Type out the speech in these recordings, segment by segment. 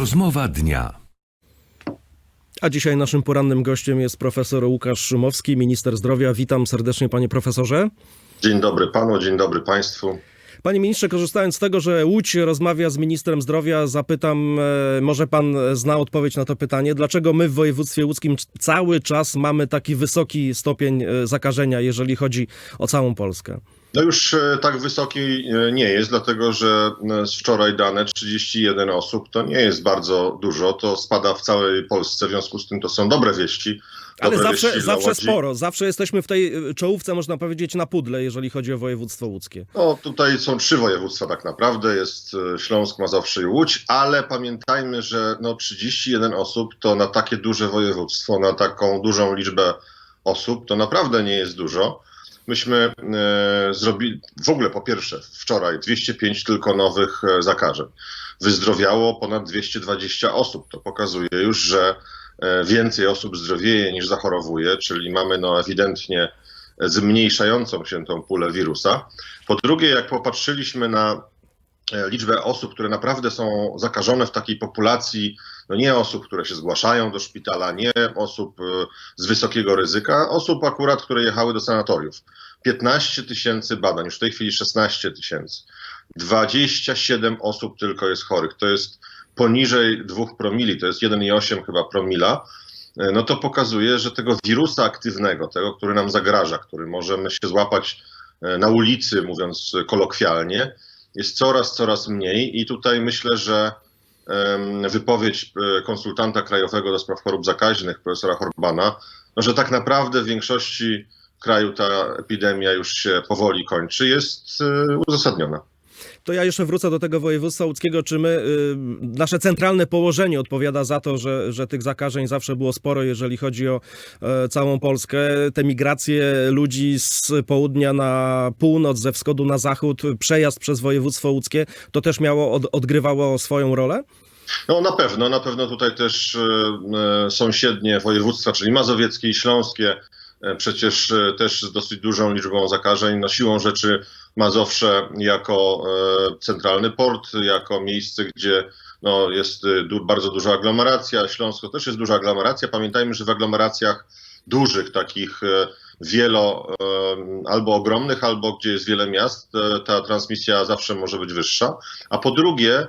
Rozmowa dnia. A dzisiaj naszym porannym gościem jest profesor Łukasz Szumowski, minister zdrowia. Witam serdecznie, panie profesorze. Dzień dobry panu, dzień dobry państwu. Panie ministrze, korzystając z tego, że Łódź rozmawia z ministrem zdrowia, zapytam, e, może pan zna odpowiedź na to pytanie, dlaczego my w województwie łódzkim cały czas mamy taki wysoki stopień e, zakażenia, jeżeli chodzi o całą Polskę? No już e, tak wysoki e, nie jest, dlatego że e, z wczoraj dane 31 osób to nie jest bardzo dużo, to spada w całej Polsce, w związku z tym to są dobre wieści. Ale Dobre zawsze, zawsze sporo, zawsze jesteśmy w tej czołówce, można powiedzieć, na pudle, jeżeli chodzi o województwo łódzkie. No tutaj są trzy województwa tak naprawdę, jest Śląsk, Mazowsze i Łódź, ale pamiętajmy, że no 31 osób to na takie duże województwo, na taką dużą liczbę osób to naprawdę nie jest dużo. Myśmy e, zrobili, w ogóle po pierwsze, wczoraj 205 tylko nowych e, zakażeń. Wyzdrowiało ponad 220 osób. To pokazuje już, że e, więcej osób zdrowieje niż zachorowuje, czyli mamy no ewidentnie zmniejszającą się tą pulę wirusa. Po drugie, jak popatrzyliśmy na liczbę osób, które naprawdę są zakażone w takiej populacji, no nie osób, które się zgłaszają do szpitala, nie osób e, z wysokiego ryzyka, osób akurat, które jechały do sanatoriów. 15 tysięcy badań, już w tej chwili 16 tysięcy. 27 osób tylko jest chorych. To jest poniżej 2 promili, to jest 1,8 chyba promila. E, No to pokazuje, że tego wirusa aktywnego, tego, który nam zagraża, który możemy się złapać e, na ulicy, mówiąc kolokwialnie, jest coraz, coraz mniej i tutaj myślę, że wypowiedź e, konsultanta krajowego do spraw chorób zakaźnych, profesora Horbana, no, że tak naprawdę w większości kraju ta epidemia już się powoli kończy, jest e, uzasadniona. To ja jeszcze wrócę do tego województwa łódzkiego. Czy my, y, nasze centralne położenie odpowiada za to, że, że tych zakażeń zawsze było sporo, jeżeli chodzi o e, całą Polskę? Te migracje ludzi z południa na północ, ze wschodu na zachód, przejazd przez województwo łódzkie, to też miało, od, odgrywało swoją rolę? No na pewno, na pewno tutaj też e, e, sąsiednie województwa, czyli mazowieckie i śląskie, e, przecież też z dosyć dużą liczbą zakażeń. No siłą rzeczy Mazowsze jako centralny port, jako miejsce, gdzie no, jest bardzo duża aglomeracja. Śląsko też jest duża aglomeracja. Pamiętajmy, że w aglomeracjach dużych, takich wielo, albo ogromnych, albo gdzie jest wiele miast, ta transmisja zawsze może być wyższa. A po drugie,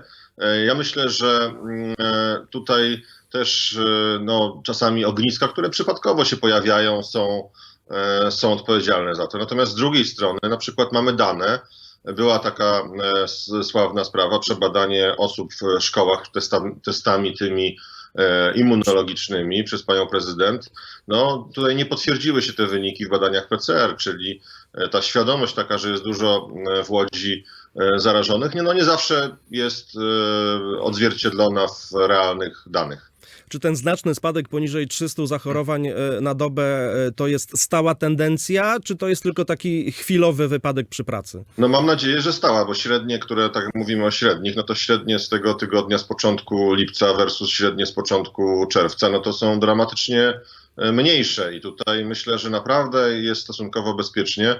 Ja myślę, że mm, e, tutaj też e, no, czasami ogniska, które przypadkowo się pojawiają, są, e, są odpowiedzialne za to. Natomiast z drugiej strony, na przykład mamy dane, była taka e, sławna sprawa, przebadanie osób w szkołach testa- testami tymi e, immunologicznymi przez panią prezydent. No tutaj nie potwierdziły się te wyniki w badaniach PCR, czyli e, ta świadomość taka, że jest dużo e, w Łodzi e, zarażonych, nie, no nie zawsze jest e, odzwierciedlona w realnych danych. Czy ten znaczny spadek poniżej 300 zachorowań e, na dobę e, to jest stała tendencja, czy to jest tylko taki chwilowy wypadek przy pracy? No mam nadzieję, że stała, bo średnie, które tak mówimy o średnich, no to średnie z tego tygodnia z początku lipca versus średnie z początku czerwca, no to są dramatycznie e, mniejsze i tutaj myślę, że naprawdę jest stosunkowo bezpiecznie.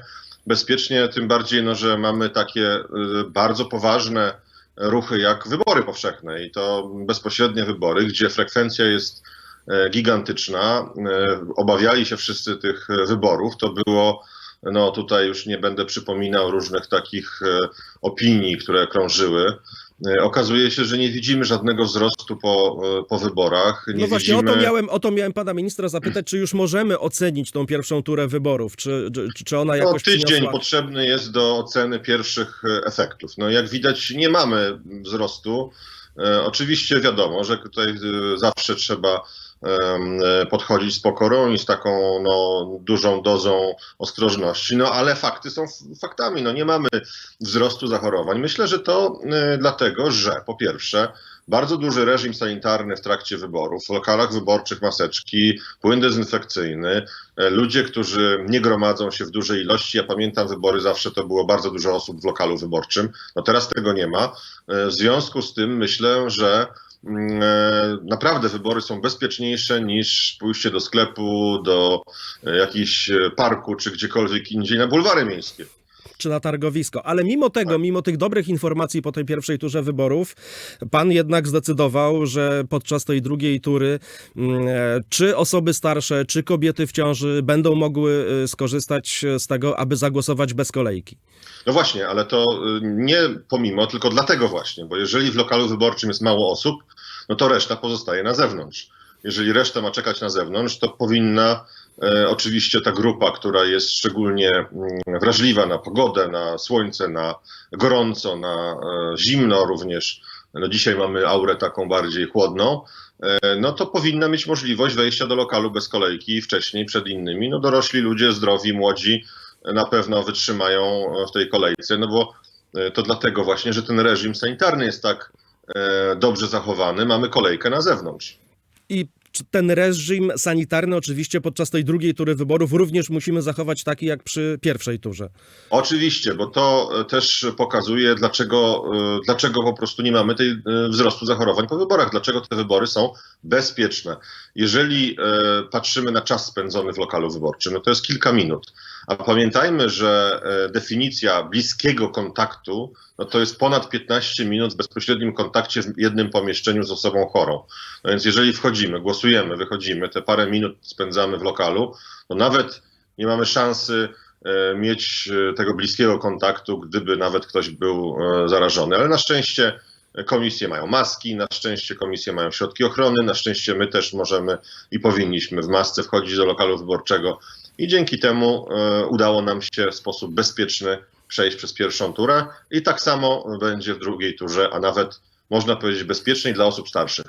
Bezpiecznie tym bardziej, no, że mamy takie y, bardzo poważne ruchy jak wybory powszechne i to bezpośrednie wybory, gdzie frekwencja jest e, gigantyczna. E, Obawiali się wszyscy tych e, wyborów. To było no tutaj już nie będę przypominał różnych takich opinii, które krążyły. E, okazuje się, że nie widzimy żadnego wzrostu po, e, po wyborach. Nie No właśnie widzimy... o to, miałem, o to miałem pana ministra zapytać, czy już możemy ocenić tą pierwszą turę wyborów, czy, czy, czy ona No, jakoś tydzień przyniosła... potrzebny jest do oceny pierwszych e, efektów. No, jak widać, nie mamy wzrostu. Oczywiście wiadomo, że tutaj zawsze trzeba podchodzić z pokorą i z taką no, dużą dozą ostrożności, no ale fakty są faktami. No, nie mamy wzrostu zachorowań. Myślę, że to e, dlatego, że po pierwsze bardzo duży reżim sanitarny w trakcie wyborów, w lokalach wyborczych maseczki, płyn dezynfekcyjny, e, ludzie, którzy nie gromadzą się w dużej ilości. Ja pamiętam wybory, zawsze to było bardzo dużo osób w lokalu wyborczym. No teraz tego nie ma. E, W związku z tym myślę, że e, naprawdę wybory są bezpieczniejsze niż pójście do sklepu, do e, jakichś e, parku czy gdziekolwiek indziej na bulwary miejskie. Czy na targowisko. Ale mimo tego, mimo tych dobrych informacji po tej pierwszej turze wyborów, pan jednak zdecydował, że podczas tej drugiej tury mm, e, czy osoby starsze, czy kobiety w ciąży będą mogły e, skorzystać z tego, aby zagłosować bez kolejki. No właśnie, ale to y, nie pomimo, tylko dlatego właśnie, bo jeżeli w lokalu wyborczym jest mało osób, no to reszta pozostaje na zewnątrz. Jeżeli reszta ma czekać na zewnątrz, to powinna oczywiście ta grupa, która jest szczególnie mm, wrażliwa na pogodę, na słońce, na gorąco, na e, zimno również, no dzisiaj mamy aurę taką bardziej chłodną, e, no to powinna mieć możliwość wejścia do lokalu bez kolejki wcześniej przed innymi. No dorośli ludzie, zdrowi, młodzi e, na pewno wytrzymają e, w tej kolejce, no bo e, to dlatego właśnie, że ten reżim sanitarny jest tak e, dobrze zachowany, mamy kolejkę na zewnątrz. I ten reżim sanitarny oczywiście podczas tej drugiej tury wyborów również musimy zachować taki jak przy pierwszej turze. Oczywiście, bo to e, też pokazuje, dlaczego, e, dlaczego po prostu nie mamy tej e, wzrostu zachorowań po wyborach, dlaczego te wybory są bezpieczne. Jeżeli patrzymy na czas spędzony w lokalu wyborczym, no to jest kilka minut. A pamiętajmy, że e, definicja bliskiego kontaktu no to jest ponad 15 minut w bezpośrednim kontakcie w jednym pomieszczeniu z osobą chorą. No więc jeżeli wchodzimy, głosujemy, wychodzimy, te parę minut spędzamy w lokalu, to nawet nie mamy szansy e, mieć e, tego bliskiego kontaktu, gdyby nawet ktoś był zarażony. Ale na szczęście komisje mają maski, na szczęście komisje mają środki ochrony, na szczęście my też możemy i powinniśmy w masce wchodzić do lokalu wyborczego i dzięki temu e, udało nam się w sposób bezpieczny przejść przez pierwszą turę i tak samo będzie w drugiej turze, a nawet można powiedzieć bezpieczniej dla osób starszych.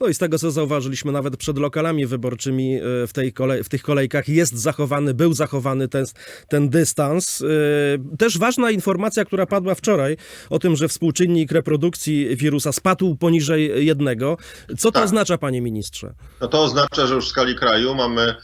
No i z tego, co zauważyliśmy nawet przed lokalami wyborczymi e, w, tej kolej, w tych kolejkach, jest zachowany, był zachowany ten, ten dystans. E, Też ważna informacja, która padła wczoraj o tym, że współczynnik reprodukcji wirusa spadł poniżej jednego. Co to Tak. oznacza, panie ministrze? No to oznacza, że już w skali kraju mamy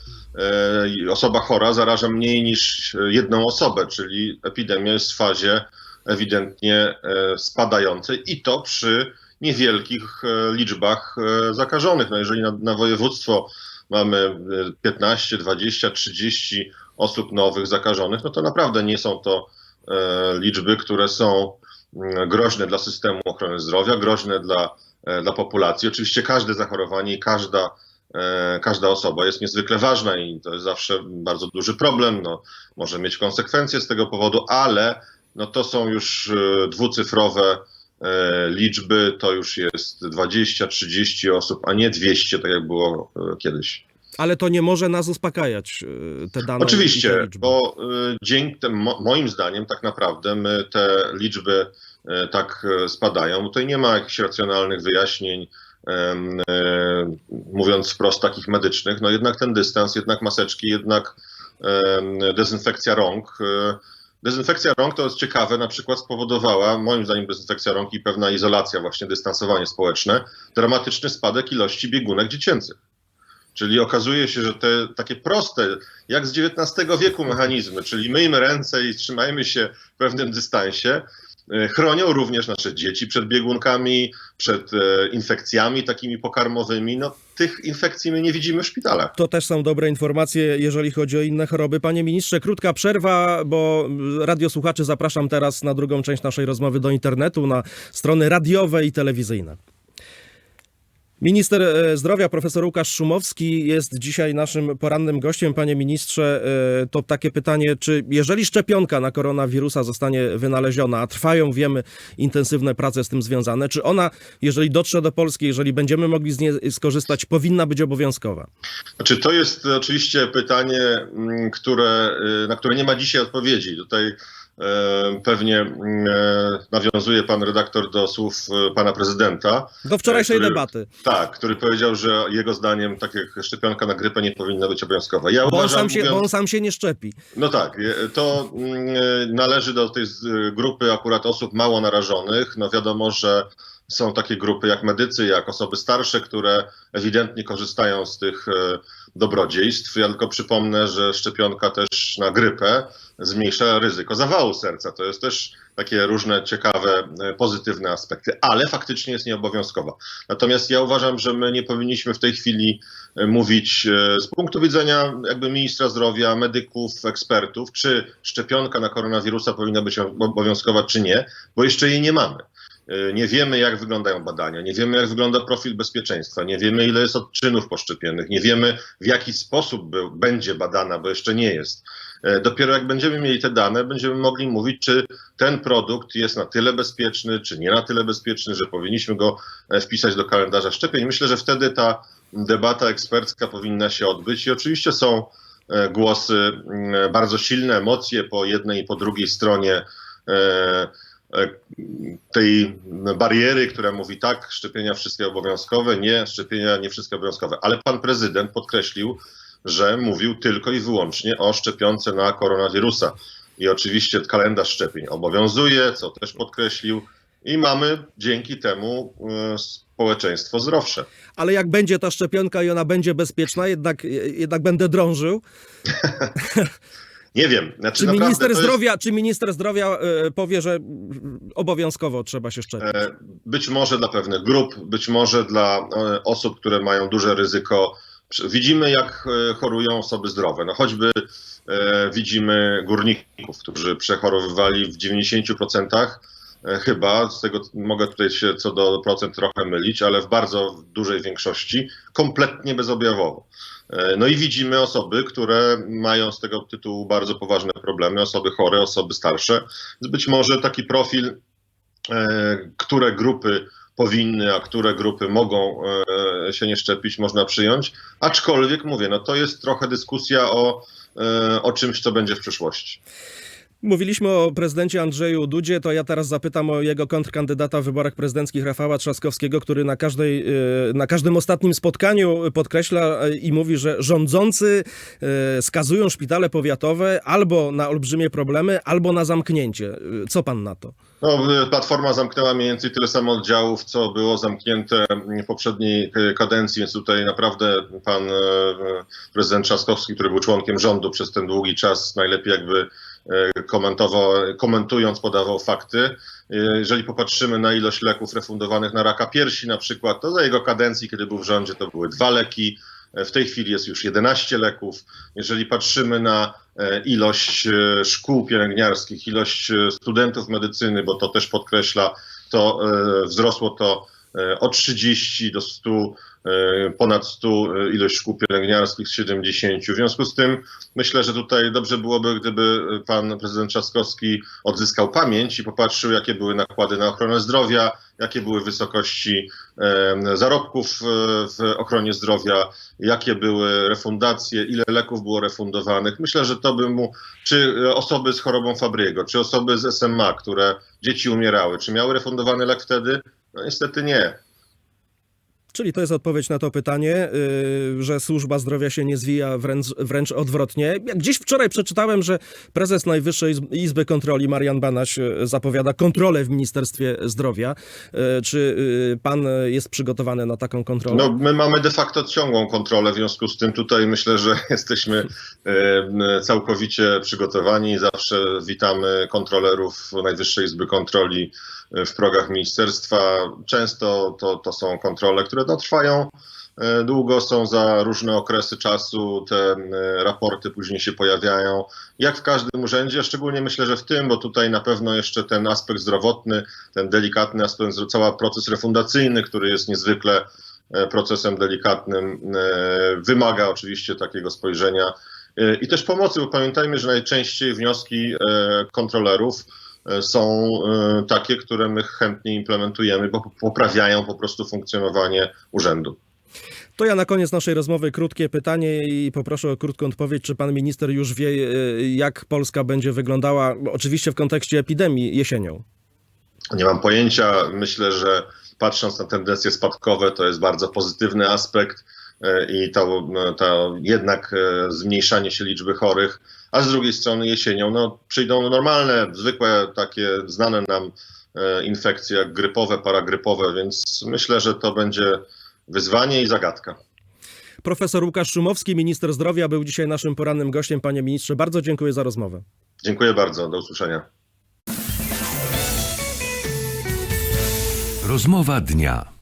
osoba chora zaraża mniej niż jedną osobę, czyli epidemia jest w fazie ewidentnie e, spadającej i to przy niewielkich e, liczbach e, zakażonych. No jeżeli na, na województwo mamy e, 15, 20, 30 osób nowych zakażonych, no to naprawdę nie są to e, liczby, które są mm, groźne dla systemu ochrony zdrowia, groźne dla, e, dla populacji. Oczywiście każde zachorowanie i każda e, każda osoba jest niezwykle ważna i to jest zawsze bardzo duży problem. No, może mieć konsekwencje z tego powodu, ale no, to są już e, dwucyfrowe e, liczby, to już jest 20-30 osób, a nie 200, tak jak było e, kiedyś. Ale to nie może nas uspokajać, e, te dane. te Oczywiście, liczby. bo dzięki moim zdaniem, tak naprawdę my te liczby tak spadają. Tutaj nie ma jakichś racjonalnych wyjaśnień, mówiąc wprost takich medycznych. No jednak ten dystans, jednak maseczki, jednak dezynfekcja rąk. y, Dezynfekcja rąk to jest ciekawe, na przykład spowodowała, moim zdaniem, dezynfekcja rąk i pewna izolacja, właśnie dystansowanie społeczne, dramatyczny spadek ilości biegunek dziecięcych. Czyli okazuje się, że te takie proste, jak z XIX wieku mechanizmy, czyli myjmy ręce i trzymajmy się w pewnym dystansie, e, chronią również nasze dzieci przed biegunkami, przed e, infekcjami takimi pokarmowymi. No, tych infekcji my nie widzimy w szpitalach. To też są dobre informacje, jeżeli chodzi o inne choroby. Panie ministrze, krótka przerwa, bo radiosłuchaczy zapraszam teraz na drugą część naszej rozmowy do internetu, na strony radiowe i telewizyjne. Minister e, zdrowia profesor Łukasz Szumowski jest dzisiaj naszym porannym gościem. Panie ministrze, e, to takie pytanie, czy jeżeli szczepionka na koronawirusa zostanie wynaleziona, a trwają, wiemy, intensywne prace z tym związane, czy ona, jeżeli dotrze do Polski, jeżeli będziemy mogli z niej skorzystać, powinna być obowiązkowa? Znaczy, to jest oczywiście pytanie, mm, które, y, na które nie ma dzisiaj odpowiedzi. Tutaj pewnie mm, e, nawiązuje pan redaktor do słów e, pana prezydenta. Do wczorajszej który- debaty. Tak, który powiedział, że jego zdaniem tak jak szczepionka na grypę nie powinna być obowiązkowa. Ja Bo on, uważam, sam się, mówiąc, bo on sam się nie szczepi. No tak, to mm, e, należy do tej grupy akurat osób mało narażonych. No wiadomo, że są takie grupy jak medycy, jak osoby starsze, które ewidentnie korzystają z tych e, dobrodziejstw. Ja tylko przypomnę, że szczepionka też na grypę zmniejsza ryzyko zawału serca. To jest też takie różne ciekawe, e, pozytywne aspekty, ale faktycznie jest nieobowiązkowa. Natomiast ja uważam, że my nie powinniśmy w tej chwili e, mówić z punktu widzenia jakby ministra zdrowia, medyków, ekspertów, czy szczepionka na koronawirusa powinna być obowiązkowa, czy nie, bo jeszcze jej nie mamy. E, Nie wiemy, jak wyglądają badania, nie wiemy, jak wygląda profil bezpieczeństwa, nie wiemy, ile jest odczynów poszczepiennych, nie wiemy, w jaki sposób będzie badana, bo jeszcze nie jest. E, Dopiero jak będziemy mieli te dane, będziemy mogli mówić, czy ten produkt jest na tyle bezpieczny, czy nie na tyle bezpieczny, że powinniśmy go e, wpisać do kalendarza szczepień. Myślę, że wtedy ta debata ekspercka powinna się odbyć i oczywiście są głosy, bardzo silne emocje po jednej i po drugiej stronie tej bariery, która mówi tak, szczepienia wszystkie obowiązkowe, nie, szczepienia nie wszystkie obowiązkowe. Ale pan prezydent podkreślił, że mówił tylko i wyłącznie o szczepionce na koronawirusa. I oczywiście kalendarz szczepień obowiązuje, co też podkreślił, i mamy dzięki temu e, społeczeństwo zdrowsze. Ale jak będzie ta szczepionka i ona będzie bezpieczna, jednak, jednak będę drążył. Nie wiem. Znaczy Czy minister, jest- zdrowia, czy minister zdrowia e, powie, że obowiązkowo trzeba się szczepić? E, Być może dla pewnych grup, być może dla e, osób, które mają duże ryzyko. Widzimy, jak chorują osoby zdrowe. No choćby widzimy górników, którzy przechorowywali w 90% e, chyba, z tego mogę tutaj się co do procent trochę mylić, ale w bardzo dużej większości kompletnie bezobjawowo. E, No i widzimy osoby, które mają z tego tytułu bardzo poważne problemy, osoby chore, osoby starsze. Być może taki profil e, które grupy powinny, a które grupy mogą e, się nie szczepić, można przyjąć. Aczkolwiek mówię, no to jest trochę dyskusja o, o czymś, co będzie w przyszłości. Mówiliśmy o prezydencie Andrzeju Dudzie, to ja teraz zapytam o jego kontrkandydata w wyborach prezydenckich Rafała Trzaskowskiego, który na, każdej, e, na każdym ostatnim spotkaniu podkreśla e, i mówi, że rządzący e, skazują szpitale powiatowe albo na olbrzymie problemy, albo na zamknięcie. Co pan na to? No, y, Platforma zamknęła mniej więcej tyle samo oddziałów, co było zamknięte w poprzedniej y, kadencji, więc tutaj naprawdę pan y, prezydent Trzaskowski, który był członkiem rządu przez ten długi czas, najlepiej jakby y, komentując podawał fakty. Y, Jeżeli popatrzymy na ilość leków refundowanych na raka piersi na przykład, to za jego kadencji, kiedy był w rządzie, to były dwa leki. W tej chwili jest już 11 leków. Jeżeli patrzymy na e, ilość e, szkół pielęgniarskich, ilość e, studentów medycyny, bo to też podkreśla, to e, wzrosło to e, o 30 do 100, e, ponad 100 e, ilość szkół pielęgniarskich z 70. W związku z tym myślę, że tutaj dobrze byłoby, gdyby pan prezydent Trzaskowski odzyskał pamięć i popatrzył, jakie były nakłady na ochronę zdrowia, jakie były wysokości e, zarobków e, w ochronie zdrowia, jakie były refundacje, ile leków było refundowanych. Myślę, że to by mu, czy e, osoby z chorobą Fabriego, czy osoby z SMA, które dzieci umierały, czy miały refundowany lek wtedy? No niestety nie. Czyli to jest odpowiedź na to pytanie, yy, że służba zdrowia się nie zwija, wręcz, wręcz odwrotnie. Gdzieś wczoraj przeczytałem, że prezes Najwyższej Izb- Izby Kontroli Marian Banaś yy, zapowiada kontrolę w Ministerstwie Zdrowia. Yy, Czy pan jest przygotowany na taką kontrolę? No, my mamy de facto ciągłą kontrolę, w związku z tym tutaj myślę, że jesteśmy całkowicie przygotowani. Zawsze witamy kontrolerów Najwyższej Izby Kontroli w progach ministerstwa. Często to, to są kontrole, które no, trwają e, długo, są za różne okresy czasu, te e, raporty później się pojawiają. Jak w każdym urzędzie, szczególnie myślę, że w tym, bo tutaj na pewno jeszcze ten aspekt zdrowotny, ten delikatny aspekt, cały proces refundacyjny, który jest niezwykle e, procesem delikatnym, e, wymaga oczywiście takiego spojrzenia e, i też pomocy, bo pamiętajmy, że najczęściej wnioski e, kontrolerów e, są e, takie, które my chętnie implementujemy, bo poprawiają po prostu funkcjonowanie urzędu. To ja na koniec naszej rozmowy krótkie pytanie i poproszę o krótką odpowiedź. Czy pan minister już wie, yy, jak Polska będzie wyglądała, oczywiście w kontekście epidemii, jesienią? Nie mam pojęcia. Myślę, że patrząc na tendencje spadkowe, to jest bardzo pozytywny aspekt e, i to, no, to jednak e, zmniejszanie się liczby chorych, a z drugiej strony jesienią no, przyjdą normalne, zwykłe, takie znane nam e, infekcje jak grypowe, paragrypowe, więc myślę, że to będzie wyzwanie i zagadka. Profesor Łukasz Szumowski, minister zdrowia, był dzisiaj naszym porannym gościem. Panie ministrze, bardzo dziękuję za rozmowę. Dziękuję bardzo, do usłyszenia. Rozmowa dnia.